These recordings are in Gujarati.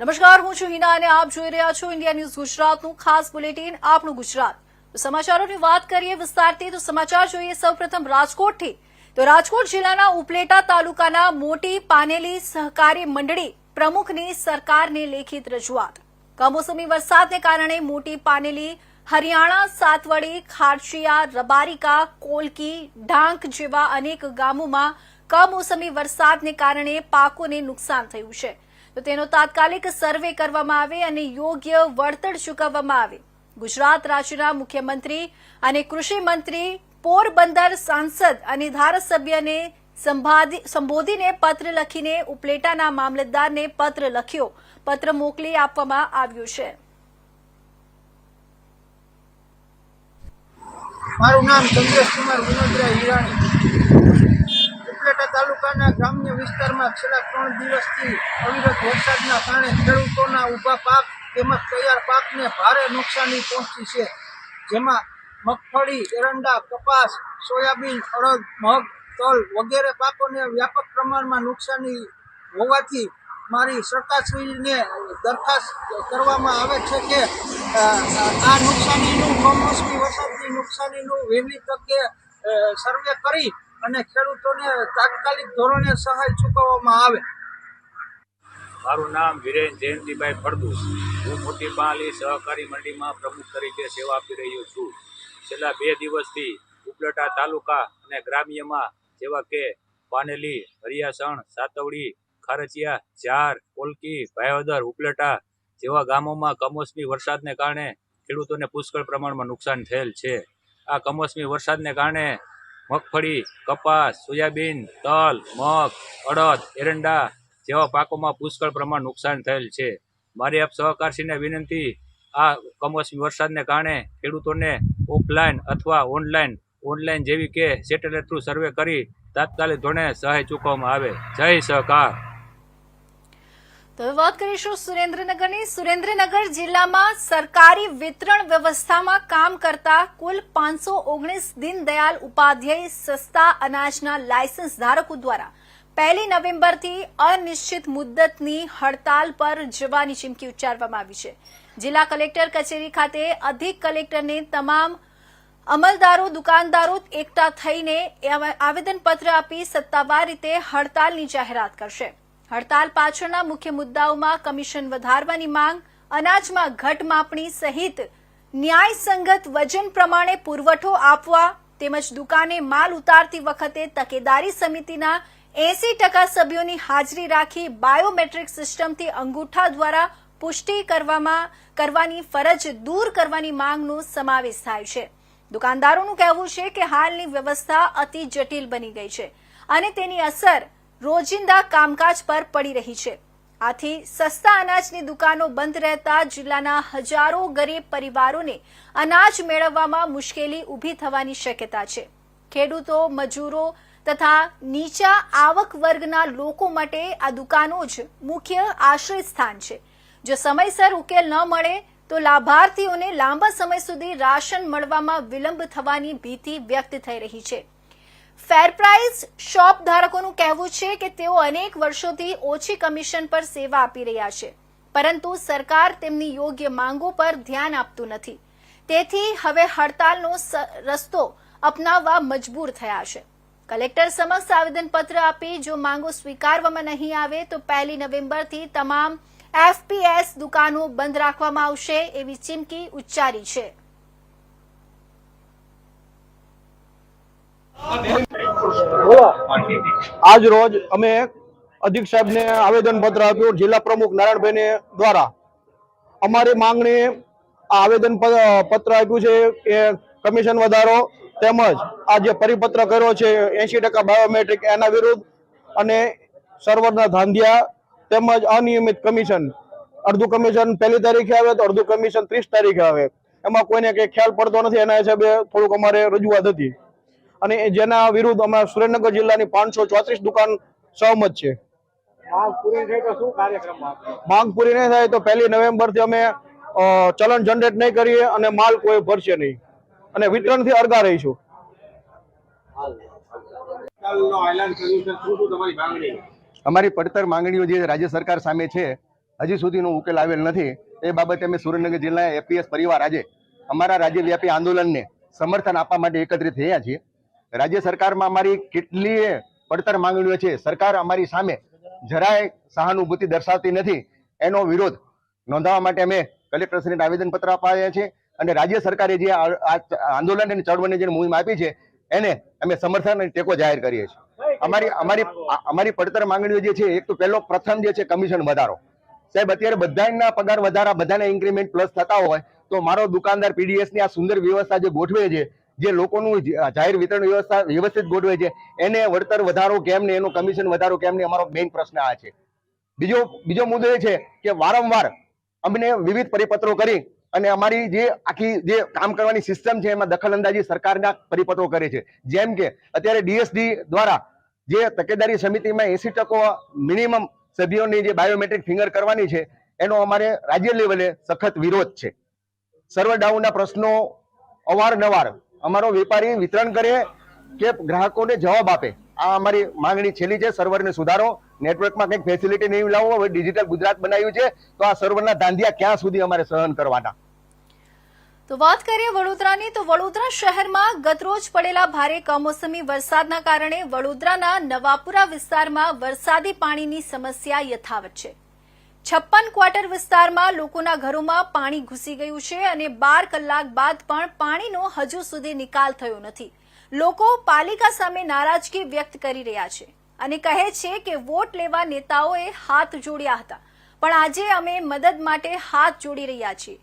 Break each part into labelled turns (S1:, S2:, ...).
S1: નમસ્કાર, હું છું હિના અને આપ જોઈ રહ્યા છો ઇન્ડિયા ન્યૂઝ ગુજરાતનું ખાસ બુલેટિન આપણું ગુજરાત. સમાચારોની વાત કરીએ વિસ્તારથી, તો સમાચાર જોઈએ સૌપ્રથમ રાજકોટથી. તો રાજકોટ જિલ્લાના ઉપલેટા તાલુકાના મોટી પાનેલી સહકારી મંડળી પ્રમુખની સરકારને લેખિત રજૂઆત. કમોસમી વરસાદને કારણે મોટી પાનેલી હરિયાણા, સાતવડી, ખારશિયા, રબારિકા, કોલકી, ઢાંક જેવા અનેક ગામોમાં કમોસમી વરસાદને કારણે પાકોને નુકસાન થયું છે. તો તેનો તાત્કાલિક સર્વે કરવામાં આવે અને યોગ્ય વળતર ચૂકવવામાં આવે. ગુજરાત રાજ્યના મુખ્યમંત્રી અને કૃષિ મંત્રી પોરબંદર સાંસદ અને ધારાસભ્યને સંબોધીને પત્ર લખીને ઉપલેટાના મામલતદારને પત્ર લખ્યો. પત્ર મોકલી આપવામાં આવ્યો છે.
S2: મારું નામ ચંદ્રેશકુમાર વિનોદરાય હિરાણી. ઉપલેટા તાલુકાના ગ્રામ્ય વિસ્તારમાં છેલ્લા ત્રણ દિવસથી અવિરત વરસાદના કારણે ખેડૂતોના ઊભા પાક તેમજ તૈયાર પાકને ભારે નુકસાની પહોંચી છે. જેમાં મગફળી, એરંડા, કપાસ, સોયાબીન, અડદ, મગ, તલ વગેરે પાકોને વ્યાપક પ્રમાણમાં નુકસાની હોવાથી મારી સરકારશ્રીને દરખાસ્ત કરવામાં આવે છે કે આ નુકસાનીનું કમોસમી વરસાદની નુકસાનીનું વહેલી તકે સર્વે કરી અને ખેડૂતોને તાત્કાલિક ધોરણે સહાય ચૂકવવામાં આવે.
S3: મારું નામ વિરેન જયંતિભાઈ ફળદુ હું મોટી પાલી સહકારી મંડીમાં પ્રમુખ તરીકે સેવા આપી રહ્યો છું. છેલ્લા બે દિવસથી ઉપલેટા તાલુકા અને ગ્રામ્યમાં જેવા કે પાનેલી, હરિયાસણ, સાતવડી, ખારચિયા, ઝાર, કોલકી, ભાયોદર, ઉપલેટા જેવા ગામોમાં કમોસમી વરસાદને કારણે ખેડૂતોને પુષ્કળ પ્રમાણમાં નુકસાન થયેલ છે. આ કમોસમી વરસાદને કારણે મગફળી, કપાસ, સોયાબીન, તલ, મગ, અડદ, એરંડા જેવા પાકોમાં પુષ્કળ પ્રમાણ નુકસાન થયેલ છે. મારી આપ સહકારશ્રીને વિનંતી, આ કમોસમી વરસાદને કારણે ખેડૂતોને ઓફલાઈન અથવા ઓનલાઈન ઓનલાઈન જેવી કે સેટેલાઇટ થ્રુ સર્વે કરી તાત્કાલિક ધોરણે સહાય ચૂકવવામાં આવે. જય સહકાર.
S1: તો વાત કરીશું સુરેન્દ્રનગરની. સુરેન્દ્રનગર જિલ્લામાં સરકારી વિતરણ વ્યવસ્થામાં કામ કરતા કુલ પાંચસો ઓગણીસ દીનદયાલ ઉપાધ્યાય સસ્તા અનાજના લાયસન્સ ધારકો દ્વારા પહેલી નવેમ્બરથી અનિશ્ચિત મુદ્દતની હડતાલ પર જવાની ચીમકી ઉચ્ચારવામાં આવી છે. જિલ્લા કલેક્ટર કચેરી ખાતે અધિક કલેક્ટરને તમામ અમલદારો, દુકાનદારો એકઠા થઈને આવેદનપત્ર આપી સત્તાવાર રીતે હડતાલની જાહેરાત કરશે. હડતાલ પાછળના મુખ્ય મુદ્દાઓમાં કમિશન વધારવાની માંગ, અનાજમાં ઘટ માપણી સહિત ન્યાયસંગત વજન પ્રમાણે પુરવઠો આપવા તેમજ દુકાને માલ ઉતારતી વખતે તકેદારી સમિતિના એસી ટકા સભ્યોની હાજરી રાખી બાયોમેટ્રિક સિસ્ટમથી અંગૂઠા દ્વારા પુષ્ટિ કરવામાં, કરવાની ફરજ દૂર કરવાની માંગનો સમાવેશ થાય છે. દુકાનદારોનું કહેવું છે કે હાલની વ્યવસ્થા અતિ જટિલ બની ગઈ છે અને તેની અસર રોજિંદા કામકાજ પર પડી રહી છે. આથી સસ્તા અનાજની દુકાનો બંધ રહેતા જિલ્લાના હજારો ગરીબ પરિવારોને અનાજ મેળવવામાં મુશ્કેલી ઊભી થવાની શક્યતા છે. ખેડૂતો, મજૂરો તથા નીચા આવક વર્ગના લોકો માટે આ દુકાનો જ મુખ્ય આશ્રય સ્થાન છે. જો સમયસર ઉકેલ ન મળે, તો લાભાર્થીઓને લાંબા સમય સુધી રાશન મળવામાં વિલંબ થવાની ભીતિ વ્યક્ત થઈ રહી છે. ફેર પ્રાઇસ શોપ ધારકોનું કહેવું છે કે તેઓ અનેક વર્ષોથી ઓછી કમિશન પર સેવા આપી રહ્યા છે. પરંતુ સરકાર તેમની યોગ્ય માંગો પર ધ્યાન આપતું નથી. તેથી હવે હડતાલનો રસ્તો અપનાવવા મજબૂર થયા છે. કલેક્ટર સમક્ષ આવેદનપત્ર આપી જો માંગો સ્વીકારવામાં નહીં આવે તો પહેલી નવેમ્બરથી તમામ એફપીએસ દુકાનો બંધ રાખવામાં આવશે એવી ચીમકી ઉચ્ચારી છે.
S4: આજ રોજ અમે અધિક સાહેબને આવેદન પત્ર આપ્યું જિલ્લા પ્રમુખ નારાયણભાઈને દ્વારા. અમારી માંગણી આવેદન પત્ર આપ્યું છે કે કમિશન વધારો તેમજ આ જે પરિપત્ર કર્યો છે એસી ટકા બાયોમેટ્રિક એના વિરુદ્ધ અને સર્વરના ધાંધિયા તેમજ અનિયમિત કમિશન. અડધું કમિશન પહેલી તારીખે આવે તો અડધું કમિશન ત્રીસ તારીખે આવે. એમાં કોઈને કઈ ખ્યાલ પડતો નથી એના હિસાબે થોડુંક અમારે રજૂઆત હતી. અને એ જેના વિરુદ્ધ અમારા સુરેન્દ્રનગર જિલ્લાની પાંચસો ચોત્રીસ દુકાન સહમત છે. માંગ પૂરી નહીં થાય તો પહેલી નવેમ્બરથી અમે ચલણ જનરેટ નહીં કરીએ અને માલ કોઈ ભરશે નહીં. અને વિતરણથી અરગા રહીશું
S5: અમારી પડતર માંગણીઓ જે રાજ્ય સરકાર સામે છે હજી સુધીનો ઉકેલ આવેલ નથી. એ બાબતે અમે સુરેન્દ્રનગર જિલ્લા એપીએસ પરિવાર આજે અમારા રાજ્યવ્યાપી આંદોલનને સમર્થન આપવા માટે એકત્રિત થયા છીએ. રાજ્ય સરકારમાં અમારી કેટલીય પડતર માંગણીઓ છે. સરકાર અમારી સામે જરાય સહાનુભૂતિ દર્શાવતી નથી. એનો વિરોધ નોંધાવવા માટે અમે કલેક્ટરશ્રીને આવેદનપત્ર અપાયા છે અને રાજ્ય સરકારે જે આંદોલન અને ચળવળની જે મુહિમ આપી છે, એને અમે સમર્થન અને ટેકો જાહેર કરીએ છીએ. અમારી અમારી અમારી પડતર માંગણીઓ જે છે, એક તો પહેલો પ્રથમ જે છે, કમિશન વધારો. સાહેબ, અત્યારે બધાના પગાર વધારા, બધાના ઇન્ક્રીમેન્ટ પ્લસ થતા હોય તો મારો દુકાનદાર પીડીએસની આ સુંદર વ્યવસ્થા જે ગોઠવે છે જે લોકોનું જાહેર વિતરણ વ્યવસ્થા વ્યવસ્થિત ગોઠવે છે, એને વળતર વધારો કેમ ને એનું કમિશન વધારો કેમ ને અમારો મેઇન પ્રશ્ન આ છે. બીજો બીજો મુદ્દો એ છે કે વારંવાર અમને વિવિધ પરિપત્રો કરી અને અમારી જે આખી જે કામ કરવાની સિસ્ટમ છે એમાં દખલ અંદાજી સરકારના પરિપત્રો કરે છે. જેમ કે અત્યારે ડીએસડી દ્વારા જે તકેદારી સમિતિમાં એસી ટકો મિનિમમ સભ્યોની જે બાયોમેટ્રિક ફિંગર કરવાની છે, એનો અમારે રાજ્ય લેવલે સખત વિરોધ છે. સર્વર ડાઉનના પ્રશ્નો અવારનવાર અમારો વેપારી વિતરણ કરે કે ગ્રાહકોને જવાબ આપે. આ અમારી માંગણી છેલ્લી છે, સર્વરને સુધારો. નેટવર્કમાં કંઈક ફેસિલિટી નહીં લાવો, હવે ડિજિટલ ગુજરાત બનાવ્યું છે, તો આ સર્વરના ધાંધિયા ક્યાં સુધી અમારે સહન કરવાના?
S1: તો વાત કરીએ વડોદરાની, તો વડોદરા શહેરમાં ગતરોજ પડેલા ભારે કમોસમી વરસાદના કારણે વડોદરાના નવાપુરા વિસ્તારમાં વરસાદી પાણીની સમસ્યા યથાવત છે. છપ્પન ક્વાર્ટર વિસ્તારમાં લોકોના ઘરોમાં પાણી ઘૂસી ગયું છે અને બાર કલાક બાદ પણ પાણીનો હજુ સુધી નિકાલ થયો નથી. લોકો પાલિકા સામે નારાજગી વ્યક્ત કરી રહ્યા છે અને કહે છે કે વોટ લેવા નેતાઓએ હાથ જોડ્યા હતા. પણ આજે અમે મદદ માટે હાથ જોડી રહ્યા છીએ.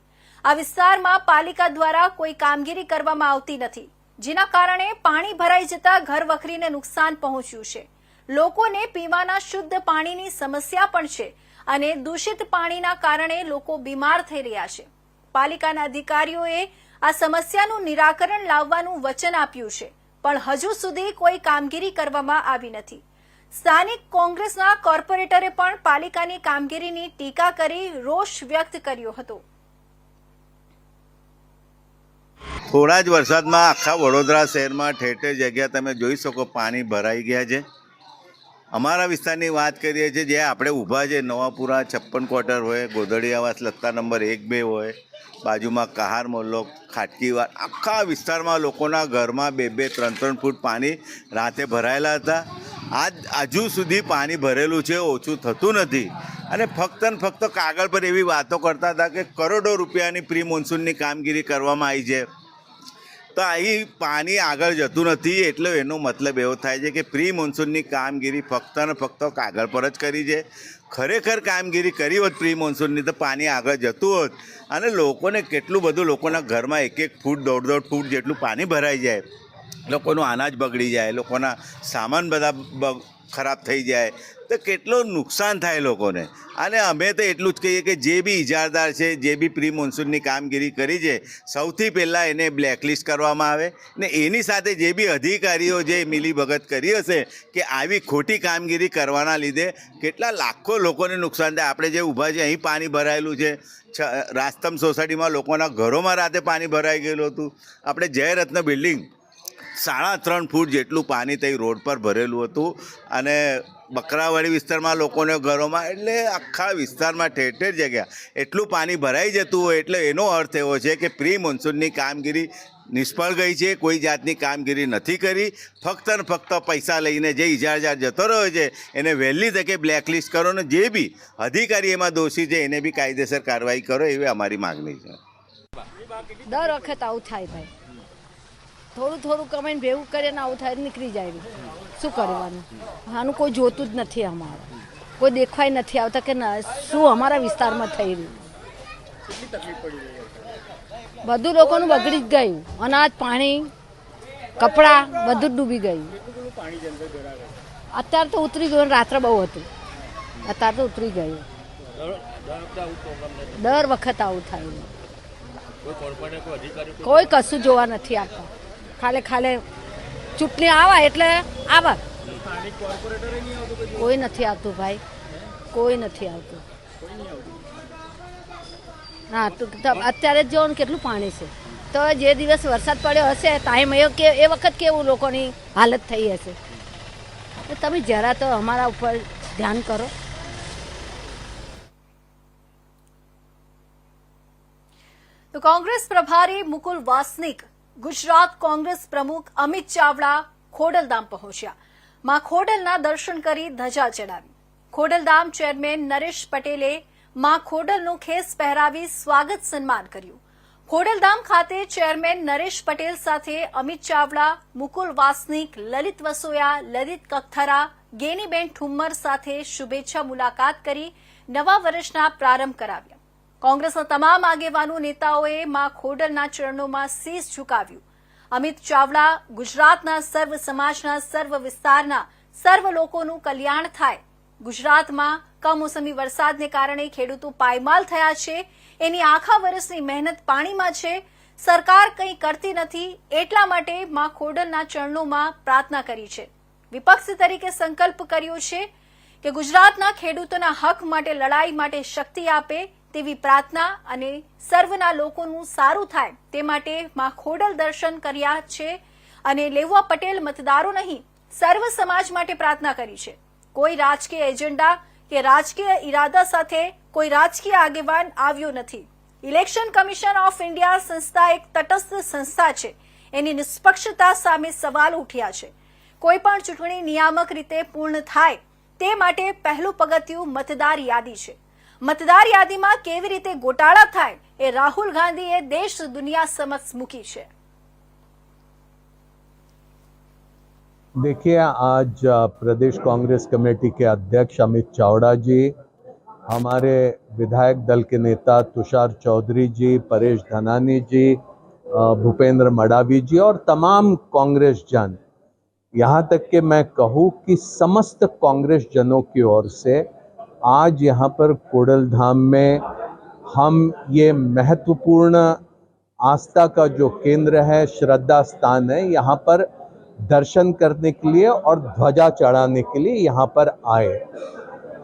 S1: આ વિસ્તારમાં પાલિકા દ્વારા કોઈ કામગીરી કરવામાં આવતી નથી. જેના કારણે પાણી ભરાઈ જતા ઘર વખરીને નુકસાન પહોંચ્યું છે. લોકોને પીવાના શુદ્ધ પાણીની સમસ્યા પણ છે. અને દૂષિત પાણીના કારણે લોકો બીમાર થઈ રહ્યા છે. પાલિકાના અધિકારીઓએ આ સમસ્યાનું નિરાકરણ લાવવાનું વચન આપ્યું છે, પણ હજુ સુધી કોઈ કામગીરી કરવામાં આવી નથી. સ્થાનિક કોંગ્રેસના કોર્પોરેટરે પણ પાલિકાની કામગીરીની ટીકા કરી રોષ વ્યક્ત કર્યો હતો.
S6: થોડા જ વરસાદમાં આખા વડોદરા શહેરમાં ઠેર ઠેર જગ્યા તમે જોઈ શકો, પાણી ભરાઈ ગયા છે. અમારા વિસ્તારની વાત કરીએ છીએ, જે આપણે ઊભા છે, નવાપુરા છપ્પન ક્વાર્ટર હોય ગોધડી આવાસ લત્તા નંબર એક બે હોય, બાજુમાં કહાર મોલ્લો ખાટકીવાર આખા વિસ્તારમાં લોકોના ઘરમાં બે બે ત્રણ ત્રણ ફૂટ પાણી રાતે ભરાયેલા હતા. આજ હજુ સુધી પાણી ભરેલું છે, ઓછું થતું નથી. અને ફક્ત ને ફક્ત કાગળ પર એવી વાતો કરતા હતા કે કરોડો રૂપિયાની પ્રી મોન્સૂનની કામગીરી કરવામાં આવી છે. તો અહીં પાણી આગળ જતું નથી, એટલે એનો મતલબ એવો થાય છે કે પ્રી મોન્સૂનની કામગીરી ફક્ત ને ફક્ત કાગળ પર જ કરી છે. ખરેખર કામગીરી કરી હોત પ્રી મોન્સૂનની તો પાણી આગળ જતું હોત. અને લોકોને કેટલું બધું લોકોના ઘરમાં એક એક ફૂટ દોઢ દોઢ ફૂટ જેટલું પાણી ભરાઈ જાય. લોકોનું અનાજ બગડી જાય, લોકોના સામાન બધા ખરાબ થઈ જાય. તો કેટલું નુકસાન થાય લોકોને? અને અમે તો એટલું જ કહીએ કે જે બી ઇજારદાર છે, જે બી પ્રી મોન્સૂનની કામગીરી કરી છે, સૌથી પહેલાં એને બ્લેકલિસ્ટ કરવામાં આવે ને એની સાથે જે બી અધિકારીઓ જે મિલીભગત કરી હશે કે આવી ખોટી કામગીરી કરવાના લીધે કેટલા લાખો લોકોને નુકસાન થાય. આપણે જે ઊભા છે અહીં પાણી ભરાયેલું છે. છ- રાસ્તમ સોસાયટીમાં લોકોના ઘરોમાં રાતે પાણી ભરાઈ ગયેલું હતું. આપણે જયરત્ન બિલ્ડિંગ સાડા ત્રણ ફૂટ જેટલું પાણી તે રોડ પર ભરેલું હતું અને બકરાવાડી વિસ્તારમાં લોકોને ઘરોમાં, એટલે આખા વિસ્તારમાં ઠેર ઠેર જગ્યા. એટલું પાણી ભરાઈ જતું હોય, એટલે એનો અર્થ એવો છે કે પ્રી મોન્સૂનની કામગીરી નિષ્ફળ ગઈ છે, કોઈ જાતની કામગીરી નથી કરી. ફક્ત ને ફક્ત પૈસા લઈને જે ઇજારજાર જતો રહ્યો છે, એને વહેલી તકે બ્લેકલિસ્ટ કરો ને જે બી અધિકારી એમાં દોષી છે, એને બી કાયદેસર કાર્યવાહી કરો, એવી અમારી માગણી છે.
S7: દર વખત આવું થાય ભાઈ. થોડું થોડું કમાઈને ભેગું કરીને આવું થાય નીકળી જાય શું કરવાનું? આનું કોઈ જોતું જ નથી અમારું. કોઈ દેખાય નથી આવતા કે શું અમારા વિસ્તારમાં થઈ રહ્યું? બધું લોકોનું બગડી જ ગયું. અનાજ, પાણી, કપડાં બધું ડૂબી ગયું. અત્યારે તો ઉતરી ગયું રાત્રે બહુ હતું. અત્યારે તો ઉતરી ગયું. દર વખત આવું થાય. કોઈ કશું જોવા નથી આવતા. ખાલે ખાલે ચૂંટણી આવે એટલે આવે. કોઈ નથી આવતું ભાઈ. કોઈ નથી આવતું. હા, તો અત્યારે જ જોવો ને કેટલું પાણી છે. તો જે દિવસ વરસાદ પડ્યો હશે ટાઈમ એ કે, એ વખત કેવું લોકોની હાલત થઈ હશે. તમે જરા તો અમારા ઉપર ધ્યાન કરો.
S1: તો કોંગ્રેસ પ્રભારી મુકુલ વાસનિક ગુજરાત કોંગ્રેસ પ્રમુખ અમિત ચાવડા ખોડલધામ પહોંચ્યા. માં ખોડલના દર્શન કરી ધજા ચડાવી. ખોડલધામ ચેરમેન નરેશ પટેલે માં ખોડલનું ખેસ પહેરાવી સ્વાગત સન્માન કર્યું. ખોડલધામ ખાતે ચેરમેન નરેશ પટેલ સાથે અમિત ચાવડા, મુકુલ વાસનિક, લલિત વસોયા, લલિત કથરા ગેનીબેન ઠુમ્મર સાથે શુભેચ્છા મુલાકાત કરી નવા વર્ષના પ્રારંભ કરાવ્યા. કોંગ્રેસના તમામ આગેવાનો નેતાઓએ માં ખોડલના ચરણોમાં શીશ ઝુકાવ્યું. અમિત ચાવડા ગુજરાતના સર્વ સમાજના, સર્વ વિસ્તારના, સર્વ લોકોનું કલ્યાણ થાય. ગુજરાતમાં કમોસમી વરસાદને કારણે ખેડૂતો પાયમાલ થયા છે. એની આખા વર્ષની મહેનત પાણીમાં છે. સરકાર કંઈ કરતી નથી, એટલા માટે માં ખોડલના ચરણોમાં પ્રાર્થના કરી છે. વિપક્ષ તરીકે સંકલ્પ કર્યો છે કે ગુજરાતના ખેડૂતોના હક માટે, લડાઈ માટે શક્તિ આપે તેવી પ્રાર્થના અને સર્વના લોકોનું સારું થાય તે માટે માં ખોડલ દર્શન કર્યા છે અને લેવા પટેલ મતદારો નહીં, સર્વ સમાજ માટે પ્રાર્થના કરી છે. કોઈ રાજકીય એજન્ડા કે રાજકીય ઈરાદા સાથે કોઈ રાજકીય આગેવાન આવ્યો નથી. ઇલેક્શન કમિશન ઓફ ઇન્ડિયા સંસ્થા એક તટસ્થ સંસ્થા છે. એની નિષ્પક્ષતા સામે સવાલ ઉઠ્યા છે. કોઈ પણ ચૂંટણી નિયામક રીતે પૂર્ણ થાય તે માટે પહેલું પગથિયું મતદાર યાદી છે. મતદાર યાદીમાં કેવી રીતે ગોટાળા થાય એ રાહુલ ગાંધીએ દેશ દુનિયા સમક્ષ મૂકી છે
S8: देखिए आज अ, प्रदेश कांग्रेस कमेटी के अध्यक्ष अमित चावड़ा जी हमारे विधायक दल के नेता तुषार चौधरी जी परेश धनानी जी अ, भूपेंद्र मडावी जी और तमाम कांग्रेस जन यहाँ तक कि मैं कहूँ कि समस्त कांग्रेस जनों की ओर से आज यहाँ पर कोडल धाम में हम ये महत्वपूर्ण आस्था का जो केंद्र है, श्रद्धा स्थान है, यहाँ पर दर्शन करने के लिए और ध्वजा चढ़ाने के लिए यहाँ पर आए।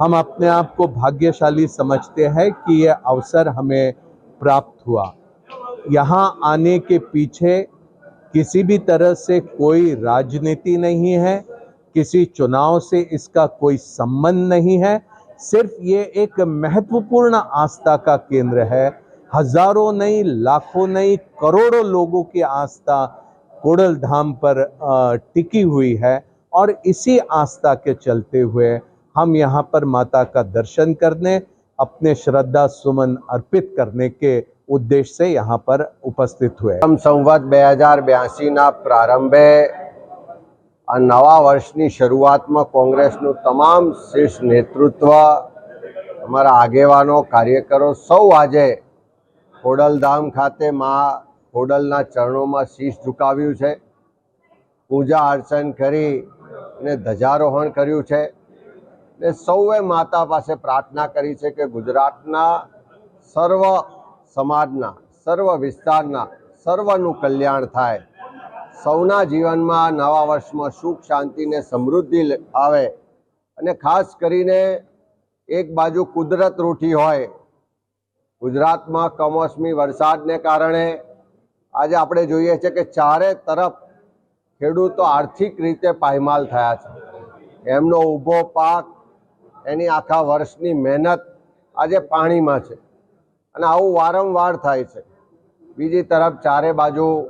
S8: हम अपने आप को भाग्यशाली समझते हैं कि यह अवसर हमें प्राप्त हुआ। यहाँ आने के पीछे किसी भी तरह से कोई राजनीति नहीं है, किसी चुनाव से इसका कोई संबंध नहीं है सिर्फ़ ये एक महत्वपूर्ण आस्था का केंद्र है। हज़ारों नहीं, लाखों नहीं, करोड़ों लोगों की आस्था कोडल धाम पर टिकी हुई है और इसी आस्था के चलते हुए हम यहाँ पर माता का दर्शन करने, अपने श्रद्धा सुमन अर्पित करने के उद्देश्य से यहाँ पर उपस्थित हुए।
S9: हम संवाद बे हज़ार बयासी ना प्रारंभ આ નવા વર્ષની શરૂઆતમાં કોંગ્રેસનું તમામ શીર્ષ નેતૃત્વ, અમારા આગેવાનો, કાર્યકરો સૌ આજે ખોડલધામ ખાતે મા ખોડલના ચરણોમાં શીશ ઝુકાવ્યું છે. પૂજા અર્ચન કરી અને ધ્વજારોહણ કર્યું છે. ને સૌએ માતા પાસે પ્રાર્થના કરી છે કે ગુજરાતના સર્વ સમાજના, સર્વ વિસ્તારના સર્વનું કલ્યાણ થાય. સૌના જીવનમાં નવા વર્ષમાં સુખ, શાંતિ ને સમૃદ્ધિ આવે. અને ખાસ કરીને એક બાજુ કુદરત રૂઠી હોય. ગુજરાતમાં કમોસમી વરસાદને કારણે આજે આપણે જોઈએ છે કે ચારે તરફ ખેડૂતો આર્થિક રીતે પાયમાલ થયા છે. એમનો ઊભો પાક, એની આખા વર્ષની મહેનત આજે પાણીમાં છે. અને આવું વારંવાર થાય છે. બીજી તરફ ચારે બાજુ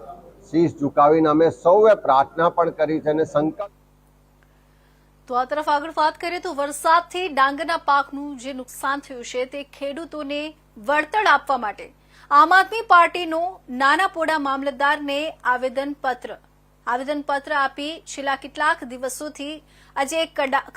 S9: શીશ ઝુકાવીને અમે સૌએ પ્રાર્થના પણ કરી છે અને સંકલ્પ
S1: તો આ તરફ આગળ વાત કરીએ તો વરસાદથી ડાંગરના પાકનું જે નુકસાન થયું છે તે ખેડૂતોને વળતર આપવા માટે આમ આદમી પાર્ટીનો નાનાપોડા મામલતદારને આવેદનપત્ર. આવેદનપત્ર આપી છેલ્લા કેટલાક દિવસોથી આજે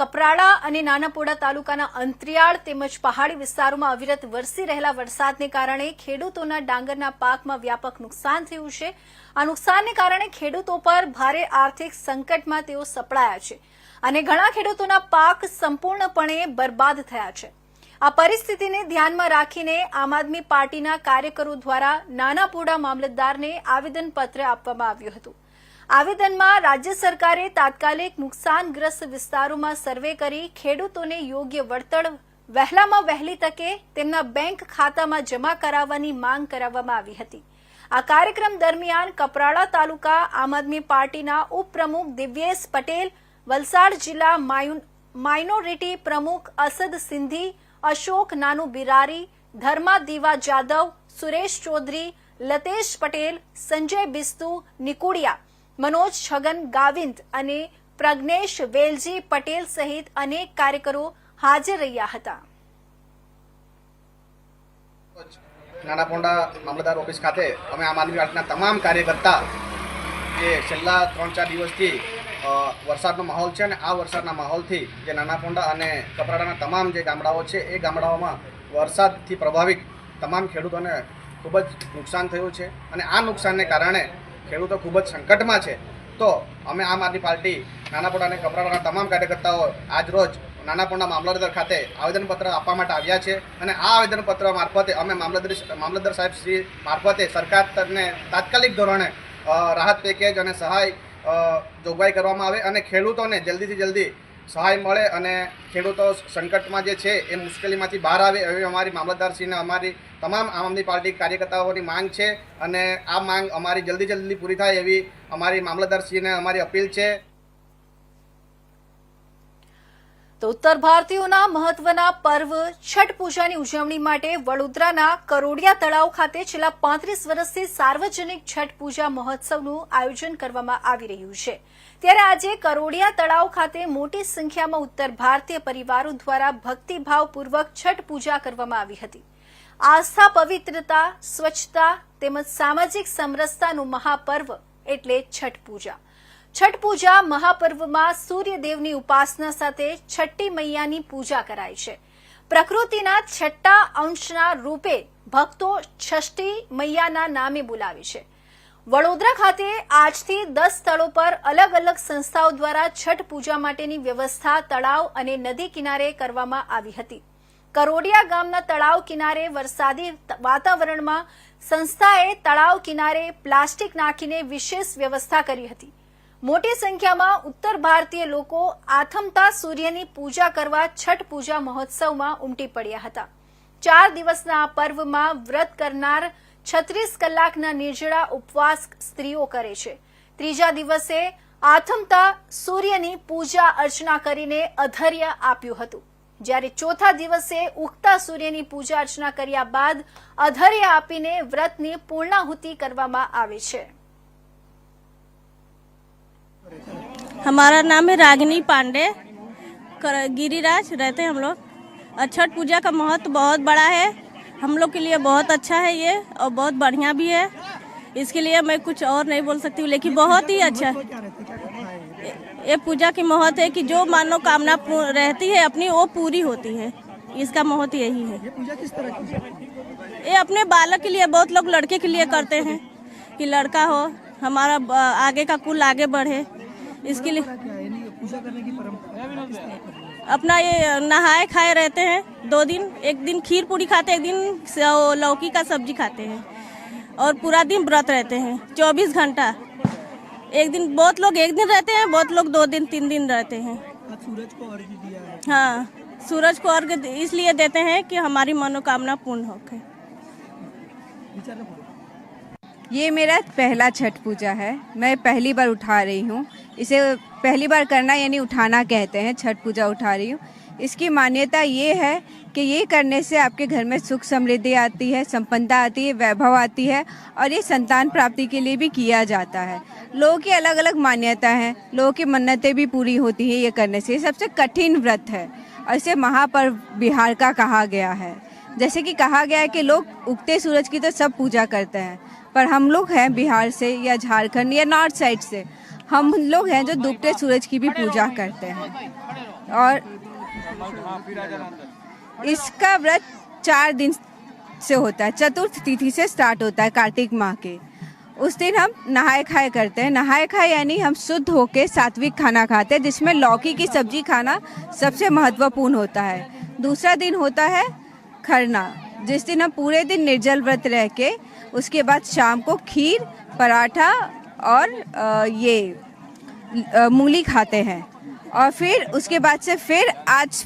S1: કપરાડા અને નાનાપોડા તાલુકાના અંતરિયાળ તેમજ પહાડી વિસ્તારોમાં અવિરત વરસી રહેલા વરસાદને કારણે ખેડૂતોના ડાંગરના પાકમાં વ્યાપક નુકસાન થયું છે. આ નુકસાનને કારણે ખેડૂતો પર ભારે આર્થિક સંકટમાં તેઓ સપડાયા છે અને ઘણા ખેડૂતોના પાક સંપૂર્ણપણે બરબાદ થયા છે. આ પરિસ્થિતિને ધ્યાનમાં રાખીને આમ આદમી પાર્ટીના કાર્યકરો દ્વારા નાનાપોડા મામલતદારને આવેદનપત્ર આપવામાં આવ્યું હતું. આવેદનમાં રાજ્ય સરકારે તાત્કાલિક નુકસાનગ્રસ્ત વિસ્તારોમાં સર્વે કરી ખેડૂતોને યોગ્ય વળતર વહેલામાં વહેલી તકે તેમના બેંક ખાતામાં જમા કરાવવાની માંગ કરાવવામાં આવી હતી. આ કાર્યક્રમ દરમિયાન કપરાડા તાલુકા આમ આદમી પાર્ટીના ઉપપ્રમુખ દિવ્યેશ પટેલ, વલસાડ જિલ્લા માઇનોરિટી પ્રમુખ અસદ સિંધી, અશોક નાનુ બિરારી, ધર્મા દીવા જાદવ, સુરેશ ચૌધરી, લતેશ પટેલ, સંજય બિસ્તુ નિકુડિયા મનોજ છગન ગાવિંદ અને પ્રજ્ઞેશ વેલજી પટેલ સહિત અનેક કાર્યકરો હાજર રહ્યા હતા.
S10: નાના પોંડા મામલતદાર ઓફિસ ખાતે અમે આમ આદમી પાર્ટીના તમામ કાર્યકર્તા જે છેલ્લા ત્રણ ચાર દિવસથી વરસાદનો માહોલ છે અને આ વરસાદના માહોલથી જે નાના પોંડા અને કપરાડાના તમામ જે ગામડાઓ છે, એ ગામડાઓમાં વરસાદથી પ્રભાવિત તમામ ખેડૂતોને ખૂબ જ નુકસાન થયું છે. અને આ નુકસાનને કારણે ખેડૂતો ખૂબ જ સંકટમાં છે. તો અમે આમ આદમી પાર્ટી નાના પોંડા અને કપરાડાના તમામ કાર્યકર્તાઓ આજ રોજ નાના પોંડા મામલતદાર ખાતે આવેદનપત્ર આપવા માટે આવ્યા છે અને આ આવેદનપત્ર મારફતે અમે મામલતદાર મામલતદાર સાહેબ શ્રી મારફતે સરકારને તાત્કાલિક ધોરણે રાહત પેકેજ અને સહાય જોગવાઈ કરવામાં આવે અને ખેડૂતોને જલ્દીથી જલ્દી સહાય મળે અને ખેડૂતો સંકટમાં જે છે એ મુશ્કેલીમાંથી બહાર આવે એવી અમારી મામલતદારશ્રીને અમારી તમામ આમ આદમી પાર્ટી કાર્યકર્તાઓની માંગ છે અને આ માંગ અમારી જલ્દી જલ્દી પૂરી થાય એવી અમારી મામલતદારશ્રીને અમારી અપીલ છે.
S1: તો ઉત્તર ભારતીયોના મહત્વના પર્વ છઠ પૂજાની ઉજવણી માટે વડોદરાના કરોડિયા તળાવ ખાતે છેલ્લા પાંત્રીસ વર્ષથી સાર્વજનિક છઠ પૂજા મહોત્સવનું આયોજન કરવામાં આવી રહ્યું છે. ત્યારે આજે કરોડિયા તળાવ ખાતે મોટી સંખ્યામાં ઉત્તર ભારતીય પરિવારો દ્વારા ભક્તિભાવપૂર્વક છઠ પૂજા કરવામાં આવી હતી. આસ્થા, પવિત્રતા, સ્વચ્છતા તેમજ સામાજિક સમરસતાનું મહાપર્વ એટલે છઠ પૂજા. છઠ પૂજા મહાપર્વમાં સૂર્યદેવની ઉપાસના સાથે છઠ્ઠી મૈયાની પૂજા કરાય છે. પ્રકૃતિના છઠ્ઠા અંશના રૂપે ભક્તો છઠ્ઠી મૈયાના નામે બોલાવે છે. વડોદરા ખાતે આજથી દસ સ્થળો પર અલગ અલગ સંસ્થાઓ દ્વારા છઠ પૂજા માટેની વ્યવસ્થા, તળાવ અને નદી કિનારે કરવામાં આવી હતી. કરોડિયા ગામના તળાવ કિનારે વરસાદી વાતાવરણમાં સંસ્થાએ તળાવ કિનારે પ્લાસ્ટિક નાખીને વિશેષ વ્યવસ્થા કરી હતી. મોટી સંખ્યામાં ઉત્તર ભારતીય લોકો આથમતા સૂર્યની પૂજા કરવા છઠ પૂજા મહોત્સવમાં ઉમટી પડ્યા હતા. ચાર દિવસના આ પર્વમાં વ્રત કરનાર છત્રીસ કલાકના નિર્જળા ઉપવાસ સ્ત્રીઓ કરે છે ત્રીજા દિવસે આથમતા સૂર્યની પૂજા અર્ચના કરીને અધર્ય આપ્યું હતું જ્યારે ચોથા દિવસે ઉગતા સૂર્યની પૂજા અર્ચના કર્યા બાદ અધર્ય આપીને વ્રતની પૂર્ણાહુતિ કરવામાં આવે છે
S11: हमारा नाम है रागिनी पांडे कर- गिरिराज रहते हैं हम लोग और छठ पूजा का महत्व बहुत बड़ा है हम लोग के लिए बहुत अच्छा है ये और बहुत बढ़िया भी है। इसके लिए मैं कुछ और नहीं बोल सकती हूँ लेकिन बहुत ही अच्छा। है? ये- ये पूजा की महत्व है कि जो मनोकामना रहती है अपनी वो पूरी होती है। इसका महत्व यही है। ये अपने बालक के लिए बहुत लोग लड़के के लिए करते हैं कि लड़का हो हमारा आगे का कुल आगे बढ़े। इसके लिए अपना ये नहाए खाए रहते हैं दो दिन एक दिन खीर पूरी खाते हैं एक दिन लौकी का सब्ज़ी खाते हैं। और पूरा दिन व्रत रहते हैं चौबीस घंटा। एक दिन बहुत लोग एक दिन रहते हैं बहुत लोग दो दिन तीन दिन रहते हैं। सूरज को अर्घ दिया है। हाँ सूरज को अर्घ इसलिए देते हैं कि हमारी मनोकामना पूर्ण होके
S12: ये मेरा पहला छठ पूजा है। मैं पहली बार उठा रही हूँ। इसे पहली बार करना यानी उठाना कहते हैं, छठ पूजा उठा रही हूँ। इसकी मान्यता ये है कि ये करने से आपके घर में सुख समृद्धि आती है, संपन्नता आती है, वैभव आती है और ये संतान प्राप्ति के लिए भी किया जाता है। लोगों की अलग अलग मान्यता हैं। लोगों की मन्नतें भी पूरी होती हैं ये करने से। ये सबसे कठिन व्रत है और इसे महापर्व बिहार का कहा गया है। जैसे कि कहा गया है कि लोग उगते सूरज की तो सब पूजा करते हैं। पर हम लोग हैं बिहार से या झारखंड या नॉर्थ साइड से। हम लोग हैं जो डूबते सूरज की भी पूजा करते हैं। और इसका व्रत चार दिन से होता है, चतुर्थ तिथि से स्टार्ट होता है कार्तिक माह के। उस दिन हम नहाए खाए करते हैं। नहाए खाए यानी हम शुद्ध होके सात्विक खाना खाते हैं, जिसमें लौकी की सब्ज़ी खाना सबसे महत्वपूर्ण होता है। दूसरा दिन होता है खरना, जिस दिन हम पूरे दिन निर्जल व्रत रह के उसके बाद शाम को खीर, पराठा और ये मूली खाते हैं। और फिर उसके बाद से फिर आज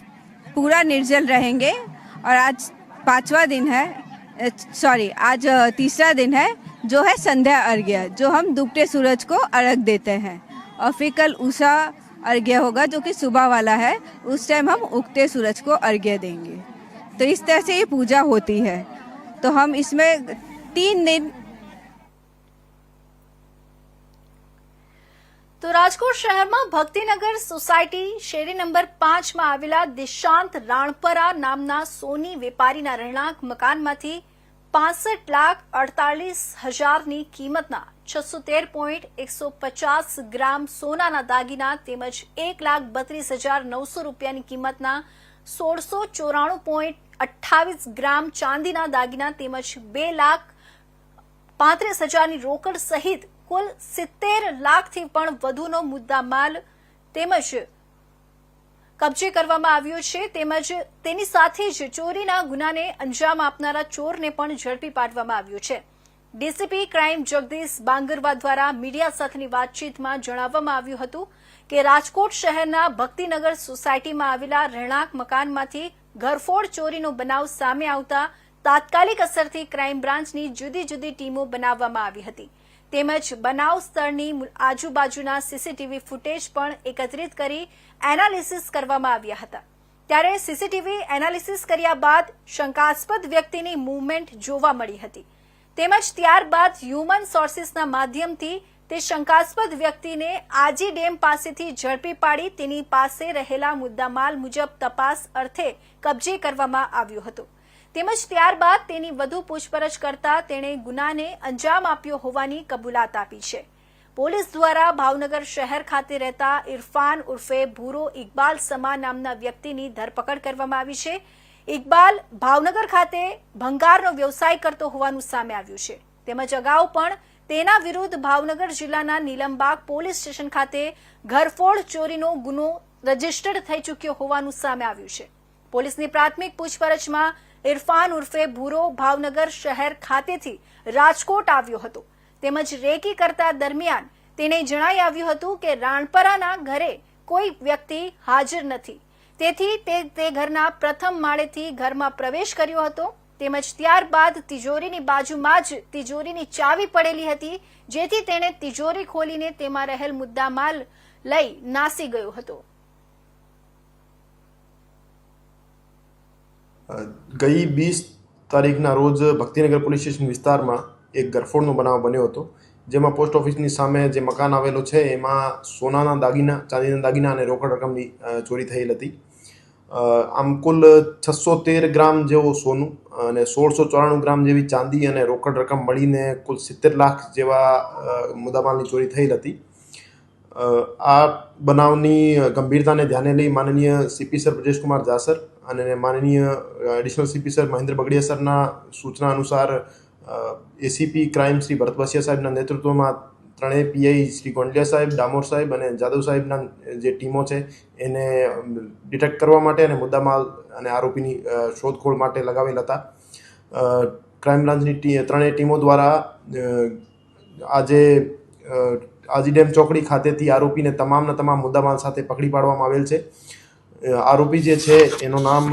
S12: पूरा निर्जल रहेंगे और आज पांचवा दिन है सॉरी, आज तीसरा दिन है, जो है संध्या अर्घ्य, जो हम डूबते सूरज को अर्घ देते हैं। और फिर कल उषा अर्घ्य होगा, जो कि सुबह वाला है, उस टाइम हम उगते सूरज को अर्घ्य देंगे। तो इस तरह से ये पूजा होती है। तो हम इसमें દિન
S1: તો રાજકોટ શહેરમાં ભક્તિનગર સોસાયટી શેરી નંબર પાંચમાં આવેલા દિશાંત રાણપરા નામના સોની વેપારીના રહેણાંક મકાનમાંથી પાસઠ લાખ અડતાલીસ હજારની કિંમતના છસો તેર પોઈન્ટ એકસો પચાસ ગ્રામ સોનાના દાગીના તેમજ એક લાખ બત્રીસ હજાર નવસો રૂપિયાની કિંમતના સોળસો ચોરાણું પોઈન્ટ અઠ્ઠાવીસ ગ્રામ ચાંદીના દાગીના તેમજ બે લાખ પાંત્રીસ હજારની રોકડ સહિત કુલ સિત્તેર લાખથી પણ વધુનો મુદ્દામાલ તેમજ કબજે કરવામાં આવ્યો છે. તેમજ તેની સાથે જ ચોરીના ગુનાને અંજામ આપનારા ચોરને પણ ઝડપી પાડવામાં આવ્યો છે. ડીસીપી ક્રાઇમ જગદીશ બાંગરવા દ્વારા મીડિયા સાથેની વાતચીતમાં જણાવવામાં આવ્યું હતું કે રાજકોટ શહેરના ભક્તિનગર સોસાયટીમાં આવેલા રહેણાંક મકાનમાંથી ઘરફોડ ચોરીનો બનાવ સામે આવતા તાત્કાલિક અસરથી ક્રાઇમ બ્રાન્ચની જુદી જુદી ટીમો બનાવવામાં આવી હતી. તેમજ બનાવ સ્થળની આજુબાજુના સીસીટીવી ફૂટેજ પણ એકત્રિત કરી એનાલિસિસ કરવામાં આવ્યા હતા. ત્યારે સીસીટીવી એનાલિસિસ કર્યા બાદ શંકાસ્પદ વ્યક્તિની મૂવમેન્ટ જોવા મળી હતી. તેમજ ત્યારબાદ હ્યુમન સોર્સિસના માધ્યમથી તે શંકાસ્પદ વ્યક્તિને આજી ડેમ પાસેથી ઝડપી પાડી તેની પાસે રહેલા મુદ્દામાલ મુજબ તપાસ અર્થે કબજે કરવામાં આવ્યું હતો. તેમજ ત્યારબાદ તેની વધુ પૂછપરછ કરતા તેણે ગુનાને અંજામ આપ્યો હોવાની કબૂલાત આપી છે. પોલીસ દ્વારા ભાવનગર શહેર ખાતે રહેતા ઇરફાન ઉર્ફે ભૂરો ઇકબાલ સમા નામના વ્યક્તિની ધરપકડ કરવામાં આવી છે. ઇકબાલ ભાવનગર ખાતે ભંગારનો વ્યવસાય કરતો હોવાનું સામે આવ્યું છે. તેમજ અગાઉ પણ તેના વિરુદ્ધ ભાવનગર જિલ્લાના નીલમબાગ પોલીસ સ્ટેશન ખાતે ઘરફોડ ચોરીનો ગુનો રજીસ્ટર્ડ થઈ ચૂક્યો હોવાનું સામે આવ્યું છે. પોલીસની પ્રાથમિક પૂછપરછમાં ઇરફાન ઉર્ફે ભૂરો ભાવનગર શહેર ખાતેથી રાજકોટ આવ્યો હતો. તેમજ રેકી કરતા દરમિયાન તેણે જણાઈ આવ્યું હતું કે રાણપરાના ઘરે કોઈ વ્યક્તિ હાજર નથી. તેથી તે તે ઘરના પ્રથમ માળેથી ઘરમાં પ્રવેશ કર્યો હતો. તેમજ ત્યારબાદ તિજોરીની બાજુમાં જ તિજોરીની ચાવી પડેલી હતી, જેથી તેણે તિજોરી ખોલીને તેમાં રહેલ મુદ્દામાલ લઈ નાસી ગયો હતો.
S13: ગઈ વીસ તારીખના રોજ ભક્તિનગર પોલીસ સ્ટેશન વિસ્તારમાં એક ગરફોડનો બનાવ બન્યો હતો, જેમાં પોસ્ટ ઓફિસની સામે જે મકાન આવેલું છે, એમાં સોનાના દાગીના, ચાંદીના દાગીના અને રોકડ રકમની ચોરી થયેલ હતી. આમ કુલ છસો તેર ગ્રામ જેવો સોનું અને સોળસો ચોરાણું ગ્રામ જેવી ચાંદી અને રોકડ રકમ મળીને કુલ સિત્તેર લાખ જેવા મુદ્દામાલની ચોરી થયેલ હતી. આ બનાવની ગંભીરતાને ધ્યાને લઈ માનનીય સીપી સર બ્રજેશકુમાર જાસર અને માનનીય additional CP sir Mahendra Bagadiya સરના સૂચના અનુસાર એસીપી ક્રાઇમ શ્રી ભરત બસિયા સાહેબના નેતૃત્વમાં ત્રણેય પીઆઈ શ્રી ગોંડલિયા સાહેબ, ડામોર સાહેબ અને જાદવ સાહેબના જે ટીમો છે, એને ડિટેક્ટ કરવા માટે અને મુદ્દામાલ અને આરોપીની શોધખોળ માટે લગાવેલ હતા. ક્રાઇમ બ્રાન્ચની ત્રણેય ટીમો દ્વારા આજે આજી ડેમ ચોકડી ખાતેથી આરોપીને તમામના તમામ મુદ્દામાલ સાથે પકડી પાડવામાં આવેલ છે. આરોપી જે છે, એનું નામ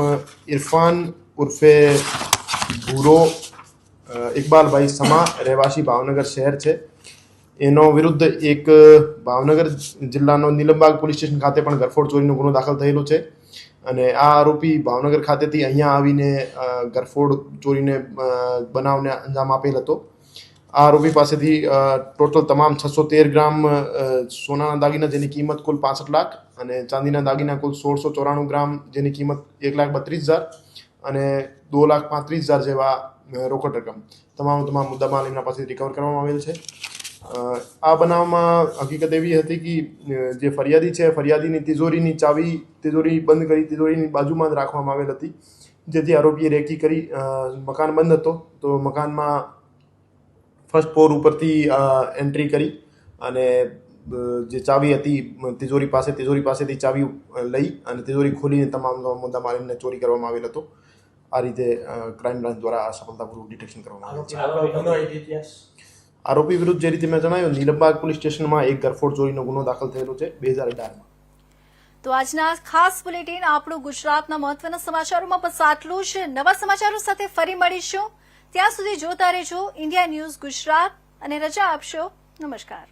S13: ઇરફાન ઉર્ફે ભૂરો ઇકબાલભાઈ સમા રહેવાસી ભાવનગર શહેર છે. એનો વિરુદ્ધ એક ભાવનગર જિલ્લાનો નીલમબાગ પોલીસ સ્ટેશન ખાતે પણ ગરફોડ ચોરીનો ગુનો દાખલ થયેલો છે. અને આ આરોપી ભાવનગર ખાતેથી અહીંયા આવીને ગરફોડ ચોરીને બનાવને અંજામ આપેલ હતો. આ આરોપી પાસેથી ટોટલ તમામ છસો તેર ગ્રામ સોનાના દાગીના જેની કિંમત કુલ પાસઠ લાખ અને ચાંદીના દાગીના કુલ સોળસો ચોરાણું ગ્રામ જેની કિંમત એક લાખ બત્રીસ હજાર અને દો લાખ પાંત્રીસ હજાર જેવા રોકડ રકમ. તમામ તમામ મુદ્દામાલ એમના પાસેથી રિકવર કરવામાં આવેલ છે. આ બનાવમાં હકીકત એવી હતી કે જે ફરિયાદી છે, ફરિયાદીની તિજોરીની ચાવી, તિજોરી બંધ કરી, તિજોરીની બાજુમાં જ રાખવામાં આવેલ હતી. જેથી આરોપીએ રેકી કરી મકાન બંધ હતો. તો મકાનમાં ફર્સ્ટ ફ્લોર ઉપરથી એન્ટ્રી કરી અને જે ચાવી હતી તિજોરી પાસે તિજોરી પાસેથી ચાવી લઈ અને તિજોરી ખોલીને તમામ મુદ્દા માલીને ચોરી કરવામાં આવેલ હતો. આ રીતે ક્રાઇમ બ્રાન્ચ દ્વારા આ સફળતાપૂર્વક ડિટેક્શન કરવામાં આવે છે. આરોપી વિરુદ્ધ જે રીતે મેં જણાવ્યું નીલમબાગ પોલીસ સ્ટેશનમાં એક ગરફોડ ચોરીનો ગુનો દાખલ થયેલો છે બે હજાર અઢારમાં.
S1: તો આજના ખાસ બુલેટિન આપણું ગુજરાતના મહત્વના સમાચારોમાં બસ આટલું જ. નવા સમાચારો સાથે ફરી મળીશું. ત્યાં સુધી જોતા રહેજો. ઇન્ડિયા ન્યૂઝ ગુજરાત અને રજા આપશો. નમસ્કાર.